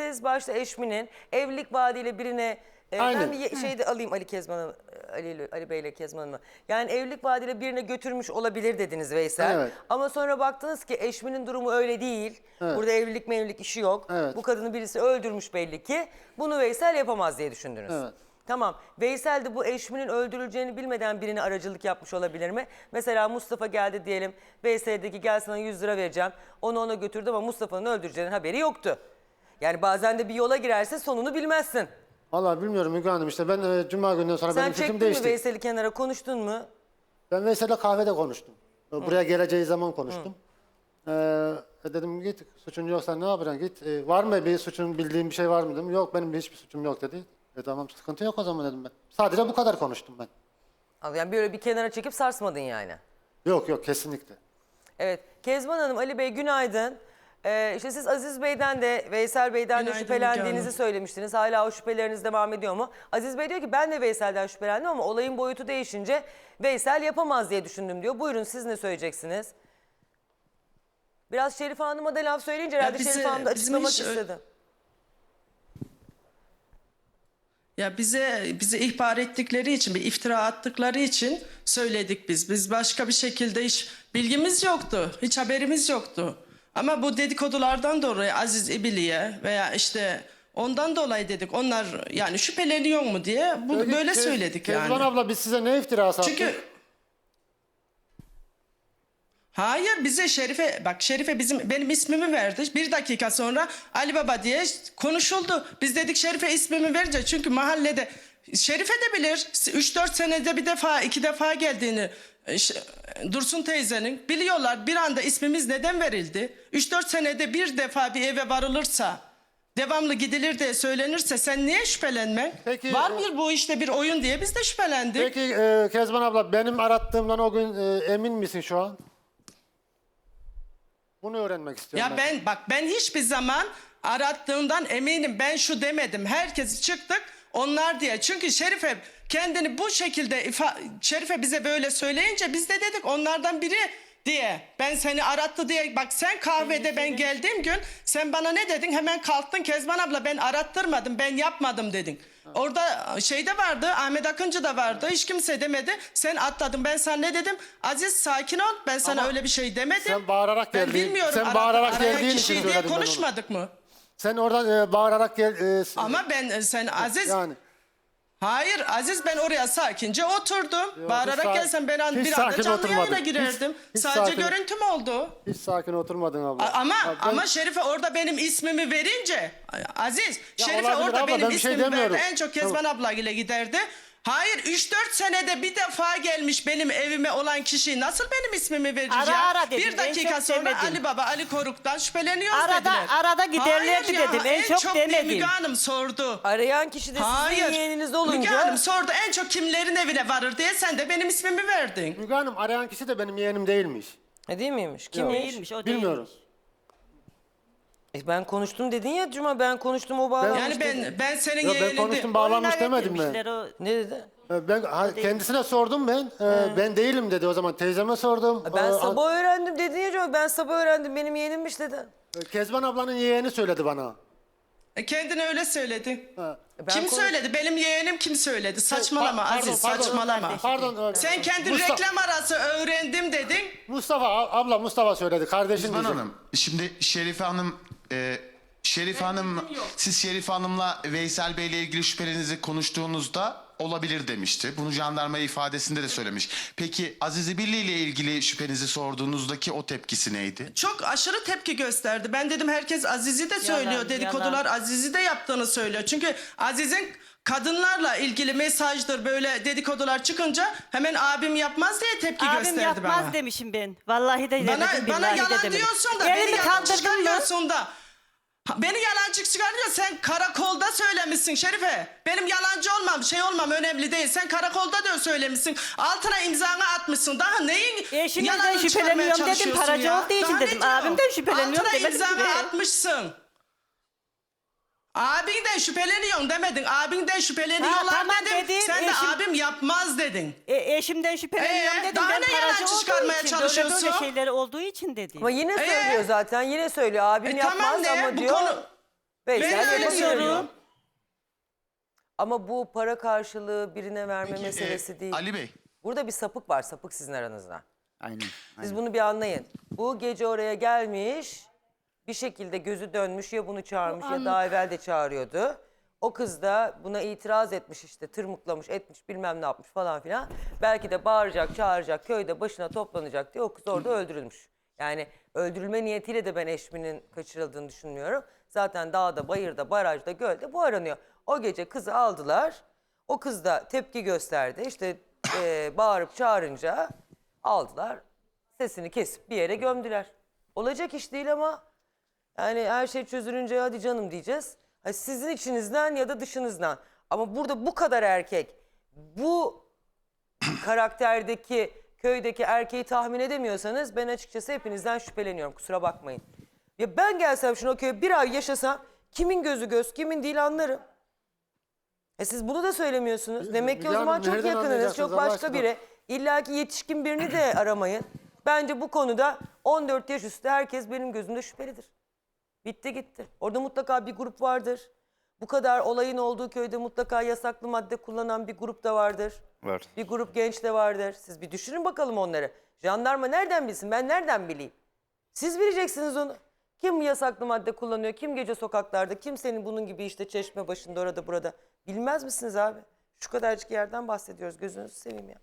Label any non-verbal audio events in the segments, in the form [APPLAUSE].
siz başta eşminin evlilik vaadiyle birine e, ben Aynen. bir ye- şeyde alayım Ali Kezman'ı Ali, Ali Bey ile Kezman'ı. Yani evlilik vaadiyle birine götürmüş olabilir dediniz Veysel. Evet. Ama sonra baktınız ki eşminin durumu öyle değil. Burada evlilik mevlilik işi yok. Evet. Bu kadını birisi öldürmüş belli ki. Bunu Veysel yapamaz diye düşündünüz. Evet. Tamam. Veysel de bu eşminin öldürüleceğini bilmeden birine aracılık yapmış olabilir mi? Mesela Mustafa geldi diyelim. Veysel'deki gel sana 100 lira vereceğim. Onu ona götürdü ama Mustafa'nın öldüreceğinin haberi yoktu. Yani bazen de bir yola girerse sonunu bilmezsin. Vallahi bilmiyorum Müge Hanım işte ben e, cuma günden sonra Sen benim fikrim çektin mi değişti. Veysel'i kenara konuştun mu? Ben Veysel'le kahvede konuştum. Buraya geleceği zaman konuştum. Ee, dedim git suçun yoksa ne yapacaksın git. Ee, var mı bir suçun bildiğin bir şey var mı dedim. Yok benim hiçbir suçum yok dedi. E tamam sıkıntı yok o zaman dedim ben. Sadece bu kadar konuştum ben. Al, Yani böyle bir kenara çekip sarsmadın yani. Yok yok kesinlikle. Evet. Kezban Hanım, Ali Bey günaydın. Ee, işte siz Aziz Bey'den de Veysel Bey'den de Günaydın şüphelendiğinizi Müge Hanım. söylemiştiniz. Hala o şüpheleriniz devam ediyor mu? Aziz Bey diyor ki ben de Veysel'den şüphelendim ama olayın boyutu değişince Veysel yapamaz diye düşündüm diyor. Buyurun siz ne söyleyeceksiniz? Biraz Şerife Hanım'a da laf söyleyince herhalde bize- Şerife Hanım da bizim açıklamak hiç ö- istedi. Ya bize bize ihbar ettikleri için, bir iftira attıkları için söyledik biz. Biz başka bir şekilde hiç bilgimiz yoktu. Hiç haberimiz yoktu. Ama bu dedikodulardan dolayı Aziz İbili'ye veya işte ondan dolayı dedik. Onlar yani şüpheleniyor mu diye bu, Peki, böyle Kez- söyledik Kezban yani. abla biz size ne iftirası attık? Çünkü Hayır bize Şerife bak Şerife bizim benim ismimi verdi. Bir dakika sonra Ali Baba diye konuşuldu. Biz dedik Şerife ismimi verince çünkü mahallede Şerife de bilir 3-4 senede bir defa iki defa geldiğini e, ş- Dursun teyzenin biliyorlar bir anda ismimiz neden verildi? 3-4 senede bir defa bir eve varılırsa devamlı gidilir diye söylenirse sen niye şüphelenmen? Peki, Var e- bir bu işte bir oyun diye biz de şüphelendik. Peki e, Kezban abla benim arattığımdan o gün e, emin misin şu an? Bunu öğrenmek istiyorum Ya ben bak ben hiçbir zaman arattığından eminim. Ben şu demedim. Herkes çıktık onlar diye. Çünkü Şerife kendini bu şekilde Şerife bize böyle söyleyince biz de dedik onlardan biri diye. Ben seni arattı diye. Bak sen kahvede ben geldiğim gün sen bana ne dedin? Hemen kalktın Kezban abla ben arattırmadım. Ben yapmadım dedin. Orada şey de vardı, Ahmet Akıncı da vardı. Hiç kimse demedi. Sen atladın. Ben sana ne dedim? Aziz sakin ol. Ben sana Ama öyle bir şey demedim. sen bağırarak Ben geldiğin- bilmiyorum. sen ara- bağırarak arayan geldiğin için diye konuşmadık mı? Sen oradan e, bağırarak gel. e, Ama ben e, sen Aziz yani hayır Aziz ben oraya sakince oturdum. hiç Bağırarak sa- gelsem ben an, hiç bir anda sakin canlı yayına oturmadın. girerdim. Hiç- hiç Sadece sakin- görüntüm oldu. hiç sakin oturmadın abla. A- Ama Ya ben- ama Şerife orada benim ismimi verince Aziz Şerife olabilir orada abla, benim ben bir şey ismimi demiyorum. verdi. En çok Kezban abla ile giderdi. Hayır 3-4 senede bir defa gelmiş benim evime olan kişi nasıl benim ismimi verir Ara ara dedim, bir en dakika çok sonra demedim. Ali Baba Ali Koruk'tan şüpheleniyoruz Arada- dediler. arada giderlerdi Hayır ya, dedim, en çok diye demedim. Müge Hanım sordu. Arayan kişi de sizin Hayır. yeğeniniz Müge olunca... Hanım sordu en çok kimlerin evine varır diye sen de benim ismimi verdin. Müge Hanım arayan kişi de benim yeğenim değilmiş. E değil miymiş? Yok. Kimmiş? Değilmiş o Bilmiyorum. E ben konuştum dedin ya Cuma ben konuştum o bağlamış Yani ben ben senin Yok ben konuştum bağlanmış demedim ben. getirmişler o- Ne dedi? E, Ben ha, kendisine sordum ben. E, ben değilim dedi o zaman. Teyzeme sordum. Ben E, sabah öğrendim dedin ya Cuma ben sabah öğrendim benim yeğenimmiş dedin. e, Kezban ablanın yeğeni söyledi bana. E, Kendine öyle söyledi. Ha. Ben kim konuş- söyledi? Benim yeğenim kim söyledi? Saçmalama Pa- pardon, Aziz, pardon. saçmalama. Pardon. e, Sen kendi Mustafa, reklam arası öğrendim dedin. Mustafa a- abla Mustafa söyledi. Kardeşin Kezban diyecek. Hanım, şimdi Şerife Hanım, e, Şerife Hanım, siz Şerife Hanım'la Veysel Bey'le ilgili şüphelerinizi konuştuğunuzda olabilir demişti. Bunu jandarma ifadesinde de söylemiş. Peki Aziz Birli ile ilgili şüphenizi sorduğunuzdaki o tepkisi neydi? Çok aşırı tepki gösterdi. Ben dedim herkes Aziz'i de söylüyor. Yalan, Dedikodular yalan. Aziz'i de yaptığını söylüyor. Çünkü Aziz'in kadınlarla ilgili mesajdır böyle dedikodular çıkınca hemen abim yapmaz diye tepki Abim gösterdi yapmaz bana. demişim ben. Vallahi de demedim, Bana, billahi bana de yalan demedim. diyorsun da beni Elimi yalan mı? çıkarıyorsun da. Ha, Beni yalancı çıkarınca sen karakolda söylemişsin Şerife. Benim yalancı olmam şey olmam önemli değil. Sen karakolda da söylemişsin. Altına imzanı atmışsın. Daha neyin yalanını çıkarmaya şüpheleniyorum dedim, çalışıyorsun paracı olduğu için Daha ne dedim. diyor? Abimden şüpheleniyorum Altına demedim imzanı ki. atmışsın. Abinden şüpheleniyorsun demedin. Abinden şüpheleniyorlar Ha, tamam dedim. dedin, Sen de eşim- abim yapmaz dedin. E, eşimden şüpheleniyorum Ee, dedim. daha ben ne paracı yalancı olduğu çıkarmaya için, Böyle böyle çalışıyorsun? şeyleri olduğu için dedim. Ama yine Ee? söylüyor zaten yine söylüyor abim E yapmaz tamam ne? ama Bu diyor. konu Veysel Ben öyle diyorum. Ama bu para karşılığı birine verme Peki, meselesi e, değil. Ali Bey, Burada bir sapık var, sapık sizin aranızda. Aynen. Siz aynen. bunu bir anlayın. Bu gece oraya gelmiş, bir şekilde gözü dönmüş ya bunu çağırmış ya daha evvel de çağırıyordu. O kız da buna itiraz etmiş işte tırmıklamış etmiş bilmem ne yapmış falan filan. Belki de bağıracak çağıracak köyde başına toplanacak diye o kız orada öldürülmüş. Yani öldürülme niyetiyle de ben eşminin kaçırıldığını düşünmüyorum. Zaten dağda, bayırda, barajda, gölde bu aranıyor. O gece kızı aldılar. O kız da tepki gösterdi. İşte eee, bağırıp çağırınca aldılar. Sesini kesip bir yere gömdüler. Olacak iş değil ama yani her şey çözülünce hadi canım diyeceğiz. Ha, sizin içinizden ya da dışınızdan. Ama burada bu kadar erkek bu [CLEARS THROAT] karakterdeki köydeki erkeği tahmin edemiyorsanız ben açıkçası hepinizden şüpheleniyorum. Kusura bakmayın. Ya ben gelsem şunu o köye bir ay yaşasam kimin gözü göz kimin değil anlarım. E siz bunu da söylemiyorsunuz. Demek ki o zaman çok nereden yakınınız. anlayacaksınız Çok Allah başka aşkına? biri. İlla ki yetişkin birini de aramayın. Bence bu konuda 14 yaş üstü herkes benim gözümde şüphelidir. Bitti gitti. Orada mutlaka bir grup vardır. Bu kadar olayın olduğu köyde mutlaka yasaklı madde kullanan bir grup da vardır. Var. Bir grup genç de vardır. Siz bir düşünün bakalım onları. Jandarma nereden bilsin? Ben nereden bileyim? Siz bileceksiniz onu. Kim yasaklı madde kullanıyor? Kim gece sokaklarda? Kim senin bunun gibi işte çeşme başında orada burada? Bilmez misiniz abi? Şu kadarcık yerden bahsediyoruz. Gözünüzü seveyim ya.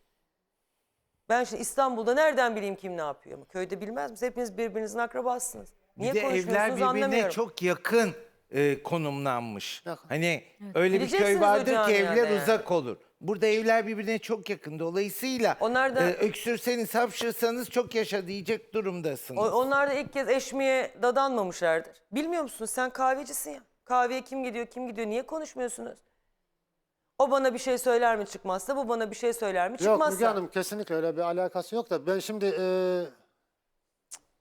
Ben şimdi İstanbul'da nereden bileyim kim ne yapıyor? Köyde bilmez misiniz? Hepiniz birbirinizin akrabasınız. Niye bir de evler konuşmuyorsunuz birbirine anlamıyorum. çok yakın e, konumlanmış. Yakın. Hani öyle bir Bileceksiniz köy vardır hocam ki yani evler yani. uzak olur. Burada evler birbirine çok yakın. Dolayısıyla Onlar da- e, öksürseniz, hapşırsanız çok yaşa diyecek durumdasınız. O- onlar da ilk kez eşmiye dadanmamışlardır. Bilmiyor musunuz? Sen kahvecisin ya. Kahveye kim gidiyor, kim gidiyor? Niye konuşmuyorsunuz? O bana bir şey söyler mi çıkmazsa, bu bana bir şey söyler mi Yok çıkmazsa. Müge Hanım kesinlikle öyle bir alakası yok da ben şimdi e,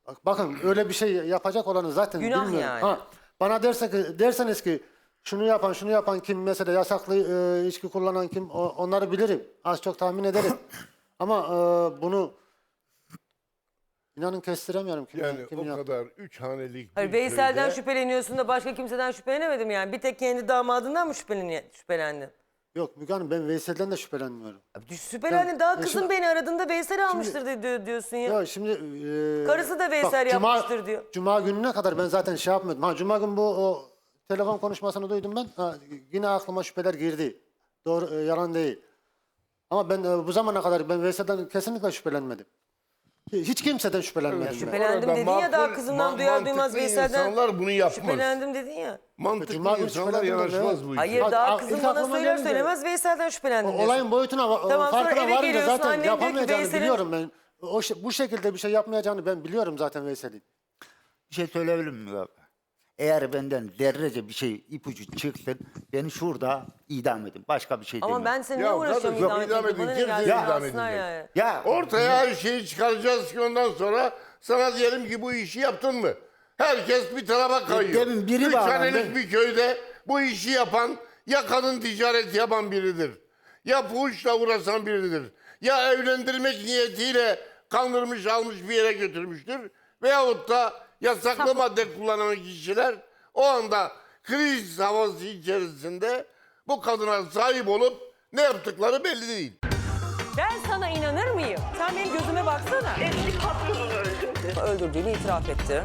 bak- bakın öyle bir şey yapacak olanı zaten Günah bilmiyorum. yani. Ha, bana derse ki, derseniz ki şunu yapan şunu yapan kim mesela yasaklı e, içki kullanan kim o- onları bilirim. Az çok tahmin ederim. [LAUGHS] Ama e, bunu inanın kestiremiyorum kim, Yani kim o yaptı. kadar üç hanelik Hayır, bir Veysel'den köyde- şüpheleniyorsun da başka kimseden şüphelenemedim yani. Bir tek kendi damadından mı şüpheleni- şüphelendin? Yok Müge Hanım ben Veysel'den de şüphelenmiyorum. Şüphelendin. Ya, Daha ya kızım şimdi- beni aradığında Veysel almıştır di- di- diyorsun ya. Ya şimdi e, Karısı da Veysel yapmıştır diyor. Cuma gününe kadar ben zaten şey yapmıyordum. Ha Cuma gün bu o telefon konuşmasını duydum ben. Ha, yine aklıma şüpheler girdi. Doğru e, yalan değil. Ama ben e, bu zamana kadar ben Veysel'den kesinlikle şüphelenmedim. Hiç kimseden şüphelenmedim. ben. Şüphelendim dedin ya daha kızımdan ma- duyar duymaz Veysel'den. insanlar bunu yapmaz. Şüphelendim dedin ya. Mantıklı Cuma günü insanlar şüphelendim de yanaşmaz bu işe. Hayır Bak, daha a- kızım ilk bana aklıma söyler söylemez Veysel'den şüphelendim O- diyorsun. Olayın boyutuna va- Tamam, sonra farkına eve varınca geliyorsun, zaten annen diyor ki yapamayacağını Veysel'in- biliyorum ben. O, şe- bu şekilde bir şey yapmayacağını ben biliyorum zaten Veysel'in. Bir şey söyleyebilir miyim baba? Eğer benden zerrece bir şey ipucu çıksın beni şurada idam edin. Başka bir şey Ama demiyorum. ben seninle Ya uğraşıyorum kardeşim, idam idam edin, Bana ne kim gelsin seni idam alsınlar edecek? yani. Ya Ortaya her şeyi çıkaracağız ki ondan sonra sana diyelim ki bu işi yaptın mı? Herkes bir tarafa kayıyor. demin biri Üç bağlandı. hanelik bir köyde bu işi yapan ya kadın ticareti yapan biridir. Ya fuhuşla uğraşan biridir. Ya evlendirmek niyetiyle kandırmış almış bir yere götürmüştür. Veyahut da yasaklı madde kullanan kişiler o anda kriz havası içerisinde bu kadına sahip olup ne yaptıkları belli değil. Ben sana inanır mıyım? Sen benim gözüme baksana. Eski patronunu öldürdü. Öldürdüğünü itiraf etti.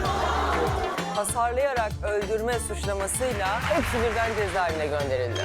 Hasarlayarak öldürme suçlamasıyla hepsi birden cezaevine gönderildi.